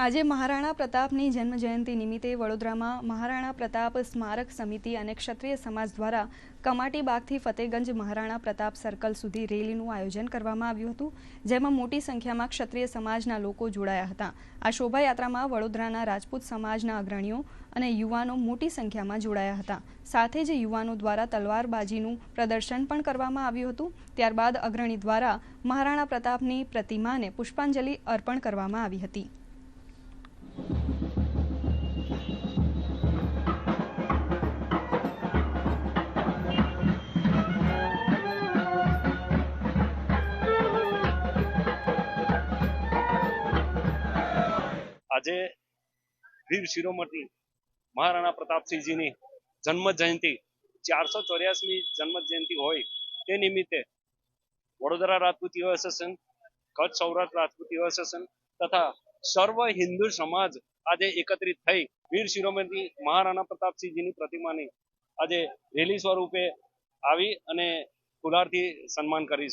આજે મહારાણા પ્રતાપની જન્મજયંતિ નિમિત્તે વડોદરામાં મહારાણા પ્રતાપ સ્મારક સમિતિ અને ક્ષત્રિય સમાજ દ્વારા કમાટી બાગથી ફતેગંજ મહારાણા પ્રતાપ સર્કલ સુધી રેલીનું આયોજન કરવામાં આવ્યું હતું, જેમાં મોટી સંખ્યામાં ક્ષત્રિય સમાજના લોકો જોડાયા હતા. આ શોભાયાત્રામાં વડોદરાના રાજપૂત સમાજના અગ્રણીઓ અને યુવાનો મોટી સંખ્યામાં જોડાયા હતા. સાથે જ યુવાનો દ્વારા તલવારબાજીનું પ્રદર્શન પણ કરવામાં આવ્યું હતું. ત્યારબાદ અગ્રણી દ્વારા મહારાણા પ્રતાપની પ્રતિમાને પુષ્પાંજલિ અર્પણ કરવામાં આવી હતી. આજે વીર શિરોમણી મહારાણા પ્રતાપસિંહજીની જન્મ જયંતિ ચારસો ચોર્યાસી જન્મ જયંતિ હોય તે નિમિત્તે વડોદરા રાજપૂત યુવા એસોસિએશન કચ્છ સૌરાષ્ટ્ર રાજપૂત યુવા એસોસિએશન તથા સર્વ હિન્દુ સમાજ આજે એકત્રિત થઈ વીર શિરોમણી મહારાણા પ્રતાપસિંહજીની પ્રતિમાની આજે રેલી સ્વરૂપે આવી અને ફુલારથી સન્માન કરીશું.